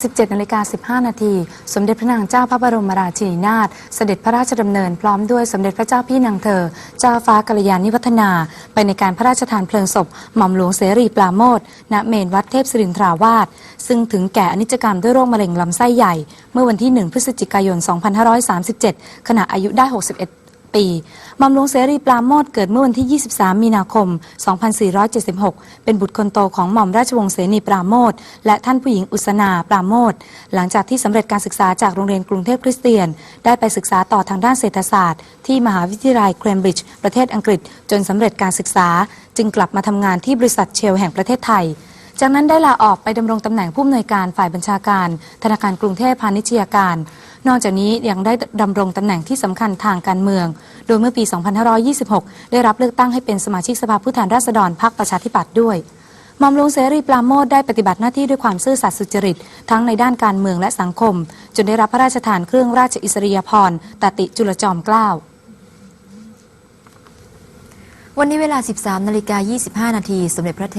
17นาฬิกา15 นาที สมเด็จพระนางเจ้าพระบรมราชินีนาถ เสด็จพระราชดำเนินพร้อมด้วยสมเด็จพระเจ้าพี่นางเธอ เจ้าฟ้ากัลยาณิวัฒนา ไปในการพระราชทานเพลิงศพ หม่อมหลวงเสรีปราโมท ณ เมนวัดเทพศิรินทราวาส ซึ่งถึงแก่อนิจกรรมด้วยโรคมะเร็งลำไส้ใหญ่ เมื่อวันที่ 1 พฤศจิกายน 2537 ขณะอายุได้ 61 ปี หม่อมหลวงเสรีปราโมทเกิดเมื่อวันที่ 23 มีนาคม 2476 เป็นบุตรคนโตของหม่อมราชวงศ์เสนีปราโมทและท่านผู้หญิงอุษนาปราโมทหลังจากที่สำเร็จการศึกษาจากโรงเรียนกรุงเทพคริสเตียน ได้ไปศึกษาต่อทางด้านเศรษฐศาสตร์ ที่มหาวิทยาลัยเคมบริดจ์ประเทศอังกฤษ จนสำเร็จการศึกษา จึงกลับมาทำงานที่บริษัทเชลแห่งประเทศไทยจากนั้นได้ลาออกไปดำรงตำแหน่งผู้อำนวยการฝ่ายบัญชาการ ธนาคารกรุงเทพพาณิชยการ นอกจากนี้ยังได้ดำรงตำแหน่งที่สำคัญทางการเมือง โดยเมื่อปี 2526 ได้รับเลือกตั้งให้เป็นสมาชิกสภาผู้แทนราษฎรพรรคประชาธิปัตย์ด้วยมอมหลวงเสรีปราโมทได้ปฏิบัติหน้าที่ด้วยความซื่อสัตย์สุจริต ทั้งในด้านการเมืองและสังคม จนได้รับพระราชทานเครื่องราชอิสริยาภรณ์ตติจุลจอมเกล้าวันนี้เวลา 13นาฬิกา25 นาที สมเด็จพระเท